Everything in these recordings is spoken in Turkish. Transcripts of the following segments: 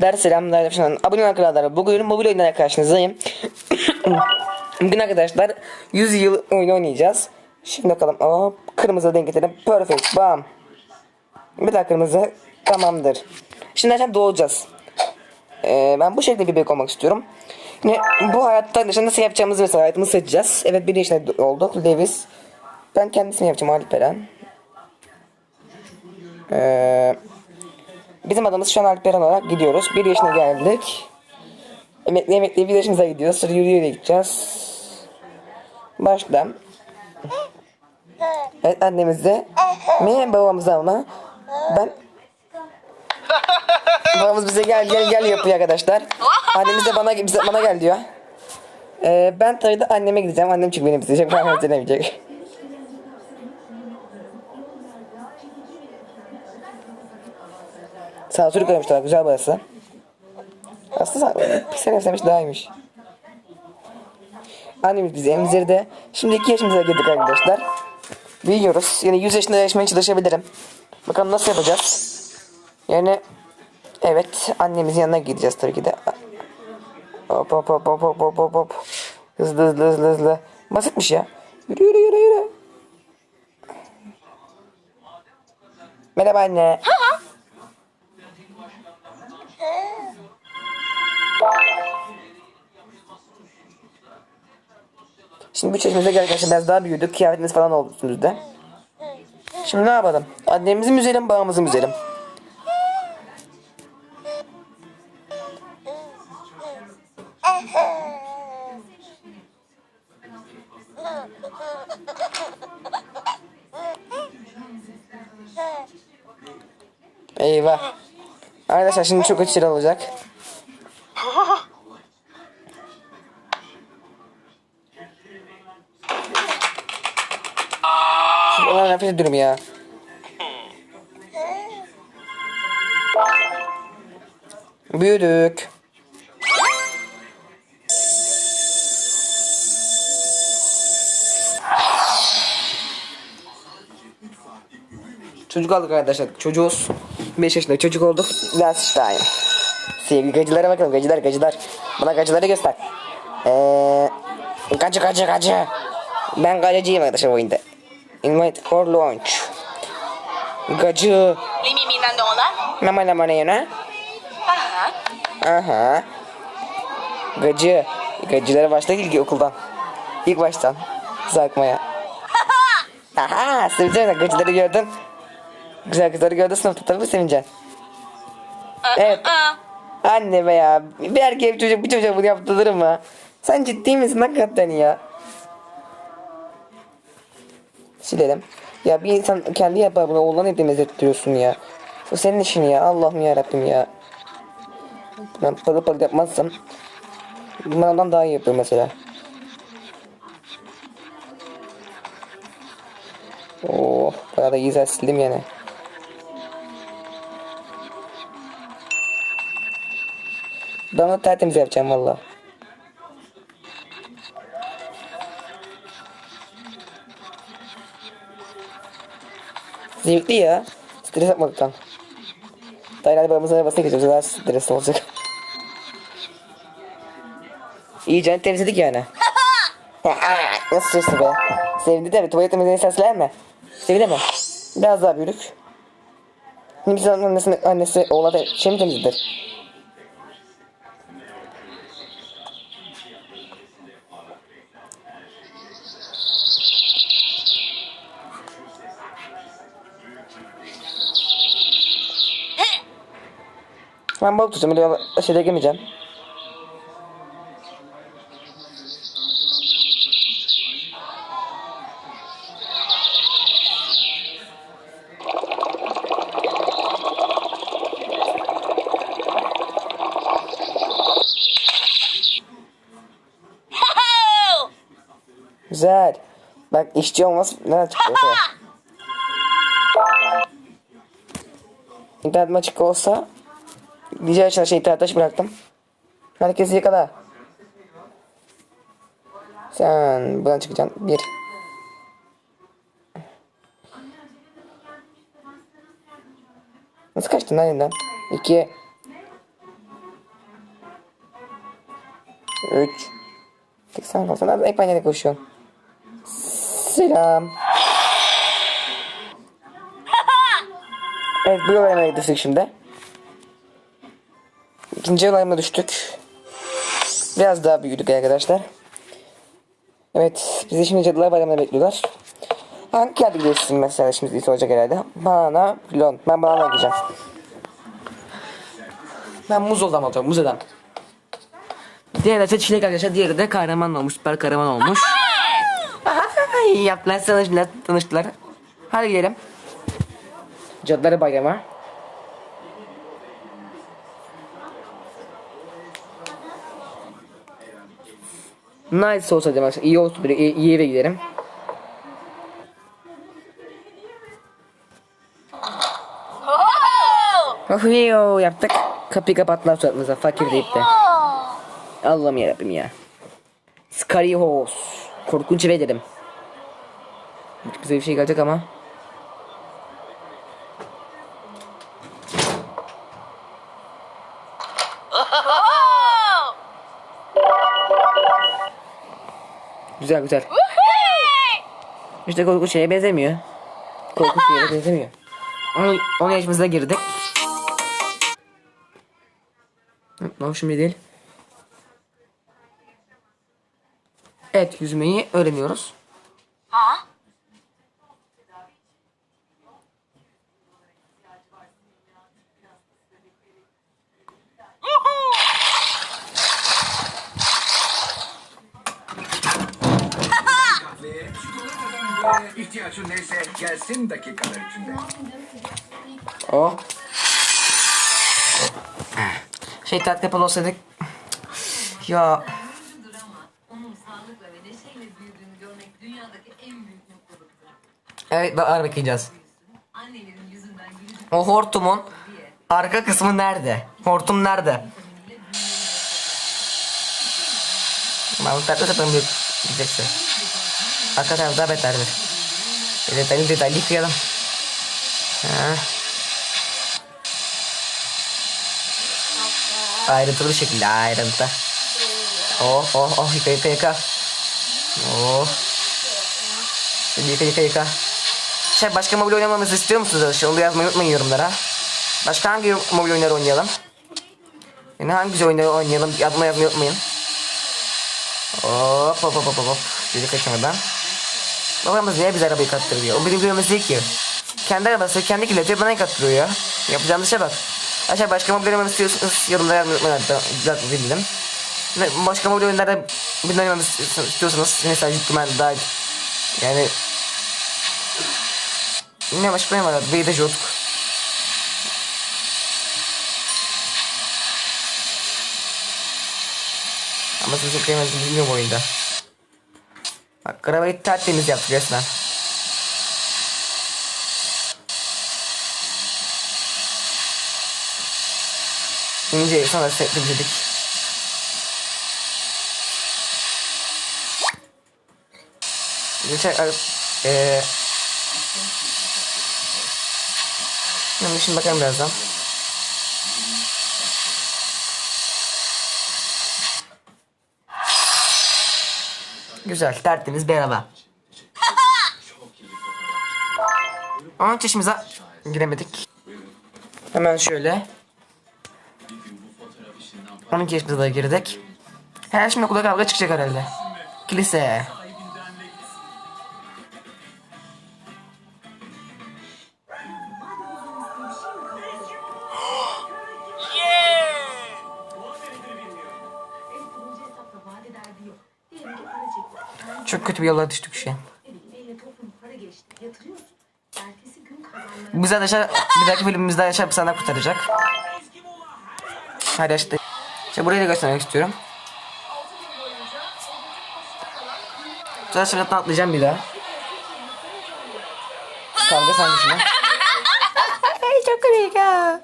Der selamlar arkadaşlar. Abone olun arkadaşlar. Bugün mobil oyundan karşınızdayım. Bugün arkadaşlar 100 yıl oyunu oynayacağız. Şimdi bakalım. Hop, kırmızı denk getirdim. Perfect. Bam. Bir daha kırmızı. Tamamdır. Şimdi arkadaşlar doğacağız. Ee, ben bu şekilde bir bebek olmak istiyorum. Yine bu hayatta arkadaşlar nasıl yapacağımızı mesela hayatımızı seçeceğiz. Evet bir yaşında olduk. Lewis. Ben kendisini yapacağım Alperen. Eee Bizim adımız şu an Alperen olarak gidiyoruz. Bir yaşına geldik. Emekli emekli bir yaşımıza gidiyoruz. Sonra yürüye yürüye gideceğiz. Başla. Evet annemiz de. Mi babamız da ama. Ben Babamız bize gel gel gel yapıyor arkadaşlar. Annemiz de bana bize, bana gel diyor. Ee, ben tabii de anneme gideceğim. Annem çünkü beni isteyecek. Ben izlemeyecek. Sansür koymuşlar. Güzel burası. Aslında piksel yapsamış daha iyiymiş. Annemiz bizi emzirdi. Şimdi 2 yaşımıza girdik arkadaşlar. Büyüyoruz. Yani 100 yaşında yaşamaya çalışabilirim. Bakalım nasıl yapacağız. Yani evet annemizin yanına gideceğiz tabii ki de. Hop hop hop hop hop hop hop hop. Hızlı hızlı hızlı hızlı. Basitmiş ya. Yürü yürü yürü yürü. Merhaba anne. Şimdi 3 yaşımıza geldik arkadaşlar biraz daha büyüdük. Kıyafetimiz falan oldu üstümüzde. Şimdi ne yapalım? Annemizi mi üzelim, babamızı mı üzelim? Eyvah. Arkadaşlar şimdi çok kötü olacak. Ona nefret ediyorum ya. Büyüdük. Çocuk aldık arkadaşlar. Çocuğuz. 5 yaşında çocuk olduk. Last time. Sevgili gacılara bakalım. Gacılar gacılar. Bana gacıları göster. Eee... Gacı gacı gacı. Ben gacıcıyım arkadaşlar bu oyunda. Invite for launch. Gacı. Limiminden de ona. Mama lama neyona? Aha. Aha. Gacı. Gacılara başla ilk okuldan. İlk baştan. Zakmaya. Aha sevineceksin. Gacıları gördün. Güzel kızları gördün sınıfta tabii sevineceksin. Evet. Anne be ya. Bir erkek bir çocuk bir çocuk bunu yaptırır mı? Sen ciddi misin hakikaten ya? Silelim. Ya bir insan kendi yapar bunu oğlan edemez ettiriyorsun ya. Bu senin işin ya. Allah'ım ya Rabbim ya. Ben parıl parıl yapmazsam ben ondan daha iyi yapıyorum mesela. Oh, bayağı da güzel sildim yani. Ben onu tertemiz yapacağım valla. Zevkli ya. Stres yapmaktan. Dayanali babamızın arabasına geçiyoruz. Daha stresli olacak. İyice temizledik yani. Nasıl stresli be? Sevindi tabi. Tuvalet temizliğini sesler mi? Sevindi mi? Biraz daha büyük. Şimdi biz annesi, annesi oğlan da şey mi temizledir? Ben balık tutacağım. Öyle şeyde girmeyeceğim. Güzel. Bak işçi olmaz. Ne çıktı ortaya? İnternet açık olsa Açıdan şey internet açık bıraktım. Herkesi yakala. Sen buradan çıkacaksın. Bir. Nasıl kaçtın lan elinden? İki. 3 Tek sen kalsın. Abi aynı yere koşuyorsun. Selam. Evet bir olayına düştük şimdi. İkinci olayına düştük. Biraz daha büyüdük arkadaşlar. Evet bizi şimdi Cadılar Bayramı'nda bekliyorlar. Hangi yerde gidiyorsun mesela şimdi ilk olacak herhalde. Bana lon. Ben bana gideceğim. Ben muz oldum alacağım muz adam. Diğeri de çilek arkadaşlar. Diğeri de kahraman olmuş. Süper kahraman olmuş. Ay, yaptılar tanıştılar. tanıştılar. Hadi gidelim. Cadılar Bayramı. Nice olsa demek. İyi olsun böyle iyi, iyi eve giderim. Oh yo yaptık. Kapıyı kapattılar suratımıza fakir deyip de. Allah'ım yarabbim ya. Scary Horse. Korkunç eve dedim. Güzel bir şey gelecek ama. Güzel güzel. İşte korkunç şeye benzemiyor. Korkunç bir yere benzemiyor. 10 yaşımıza girdik. Ne şimdi değil. Evet yüzmeyi öğreniyoruz. Dünyadaki en büyük mutluluktur. evet bak bakacağız. O hortumun arka kısmı nerede? Hortum nerede? Tatlı sapın büyük diyecekse. Arka tarafı daha beterdir. Detaylı detaylı yıkayalım. Ha. Ayrıntılı bir şekilde ayrıntı. Oh oh oh yıka yıka yıka. Oh. Hadi Yıka yıka yıka. Şey başka mobil oynamamızı istiyor musunuz arkadaşlar? Onu da yazmayı unutmayın yorumlara. Başka hangi mobil oyunları oynayalım? Yani hangi oyunları oynayalım? Yazma yazmayı unutmayın. Hop hop hop hop hop. Çocuk kaçamadan. Babamız niye bize arabayı kattırıyor? O benim görmesi ki. Kendi arabası kendi kirletiyor bana kattırıyor ya. Yapacağımız şey bak. Aşağı başka mobil oynamamı istiyorsanız yorumlara yazmayı unutmayın. Başka mobil oyunlarda bir oynamamı istiyorsanız mesela Jitman daha yani ne başka ne var? Bir de Jotk. Ama siz okuyamazsınız bilmiyorum oyunda. Bak arabayı tertemiz yaptık resmen. İnce sonra temizledik. Geçen eee Şimdi şimdi bakalım birazdan. Güzel, tertemiz bir araba. 13 yaşımıza giremedik. Hemen şöyle. 12 yaşımıza da girdik. Her şimdi okula kavga çıkacak herhalde. Kilise. Çok kötü bir yola düştük şu an. Biz arkadaşlar bir dahaki bölümümüzde arkadaşlar sana kurtaracak. Hadi işte. Burayı da göstermek istiyorum. Sonra şuradan atlayacağım bir daha. Kavga sahnesine. Çok komik ya.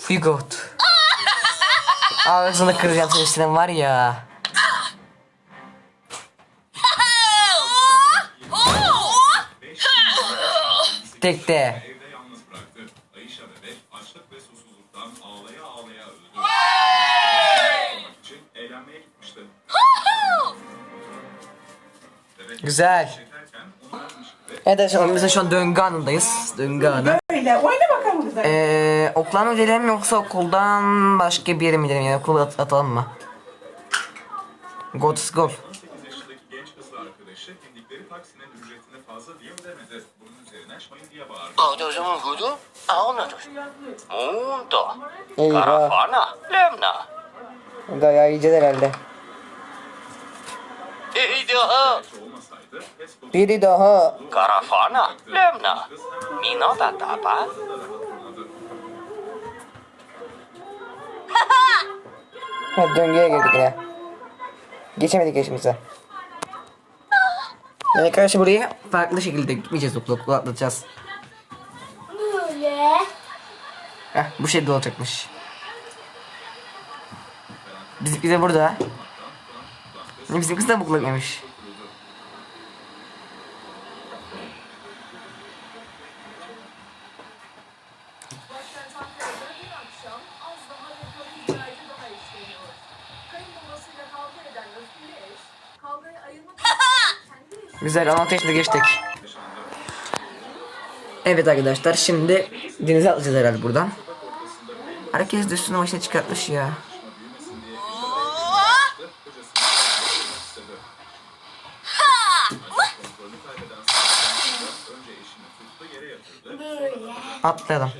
Figot. Ağzını kıracağım senin üstüne var ya. Tekte. Güzel. Evet arkadaşlar biz şu an döngü anındayız. Döngü anı. Böyle oyna bakalım güzel. Ee, okula mı yoksa okuldan başka bir yere mi gidelim? Yani okula at atalım mı? Go to school. Auto zaman gudu, aunadır. Mundo. Karafana, lemna. Da ya iyice herhalde. Biri daha. Biri daha. Karafana, Lemna, Mino da tapa. Ha, döngüye girdik yine. Geçemedik geçimize. Yani arkadaşlar buraya farklı şekilde gitmeyeceğiz okulu atlatacağız. Böyle. Heh, bu şekilde olacakmış. Biz, bize burada Bizim kız da bu eşi Güzel 16 yaşında geçtik. Evet arkadaşlar şimdi denize atlayacağız herhalde buradan. Herkes de üstüne başına çıkartmış ya. Atlayalım.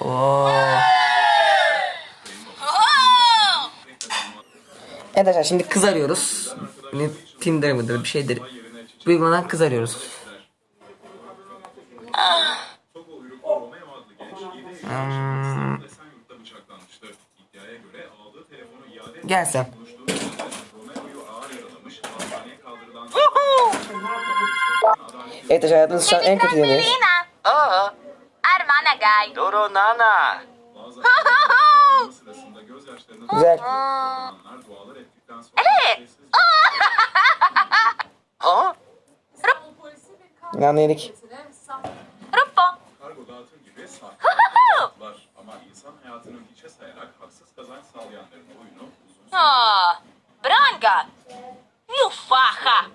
Oo. Evet arkadaşlar şimdi kız arıyoruz. Ne Tinder mıdır bir şeydir. Bu uygulamadan kız arıyoruz. Togo uyruklu Romeo adlı genç 7 Eylül Hmm, Esenyurt'ta Evet arkadaşlar hayatımız şu an en kötü yemeği. Oo. Armana gay. Doro nana. Güzel. Evet. ha? Yani yedik. Rupo. Kargo dağıtım gibi sahte ama insan hayatını hiçe sayarak haksız kazanç sağlayanların oyunu uzun Branga. Yufaha.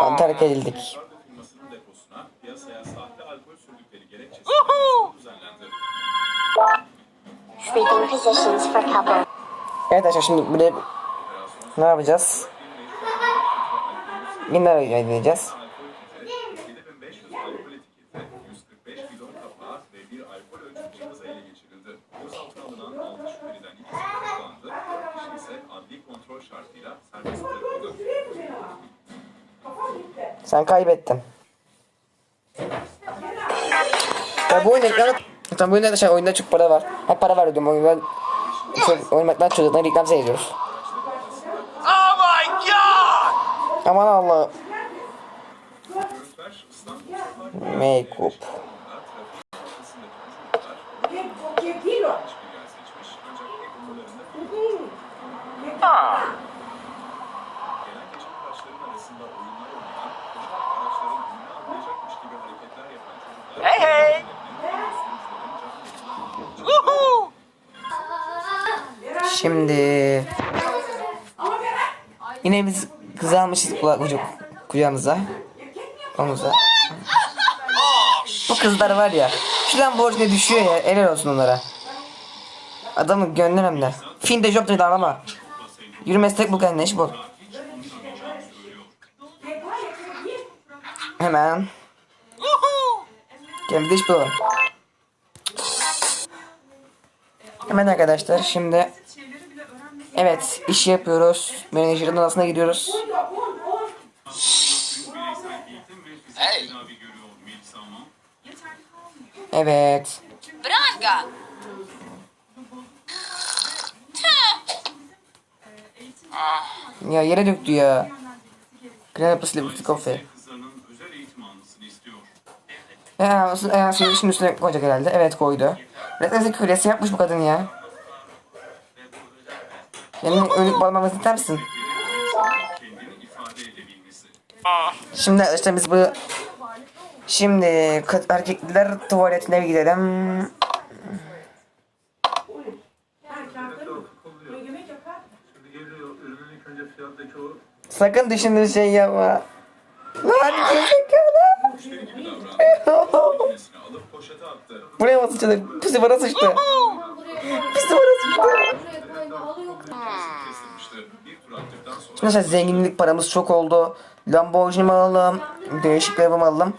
Tam terk edildik. Kargo firmasının deposuna piyasaya sahte alkol sürdükleri gerekçesiyle düzenlendi. Sleeping positions for couple. Evet arkadaşlar şimdi buraya ne yapacağız? Yine öğreneceğiz. Alkol Sen kaybettin. Ya bu reklam... Tamam bu oyunda arkadaşlar oyunda çok para var. Ha para var diyorum oyunda. Çok oynamaktan çocuktan reklam seyrediyoruz. Oh my god! Aman Allah. Make-up. trafik Hey hey! Woohoo! Şimdi yine biz kız almışız kucağımıza. Omuza. Bu kızlar var ya. Şuradan borç ne düşüyor ya. Helal olsun onlara. Adamın gönlü hem Fin de job dedi ağlama. Yürü meslek bul kendine iş bul. Hemen. Kendimize iş bulalım. Hemen arkadaşlar şimdi Evet iş yapıyoruz. Menajerin odasına gidiyoruz. Hey! Evet. Branga. Ya yere döktü ya. Yapısı lipstick coffee. Ya asıl ayağı suyu şimdi üstüne koyacak herhalde. Evet koydu. Reklam küresi yapmış bu kadın ya. Yani ölüp bağlamamızı ister misin? Şimdi işte biz bu Şimdi erkekler tuvaletine gidelim. Fiyattaki o Sakın düşündüğün şey yapma. Buraya mı sıçradı? Pisi bana sıçtı. Pisi bana sıçtı. Mesela zenginlik paramız çok oldu. Lamborghini mi alalım? Değişik bir araba mı alalım?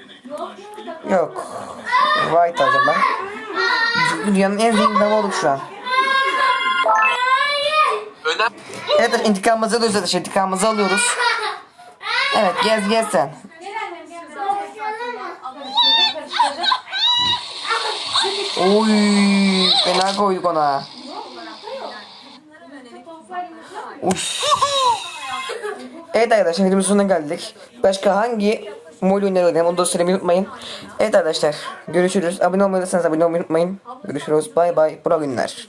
Yok. White alacağım ben. Dünyanın en zengin adamı olduk şu an. Evet intikamımızı alıyoruz arkadaşlar. İntikamımızı alıyoruz. Evet gez gez sen. Oy, fena koyduk ona. Uf. Evet arkadaşlar videomuzun sonuna geldik. Başka hangi mol oyunları oynayalım onu da söylemeyi unutmayın. Evet arkadaşlar görüşürüz. Abone olmayı unutmayın. Abone olmayı unutmayın. Görüşürüz. Bay bay. Bura günler.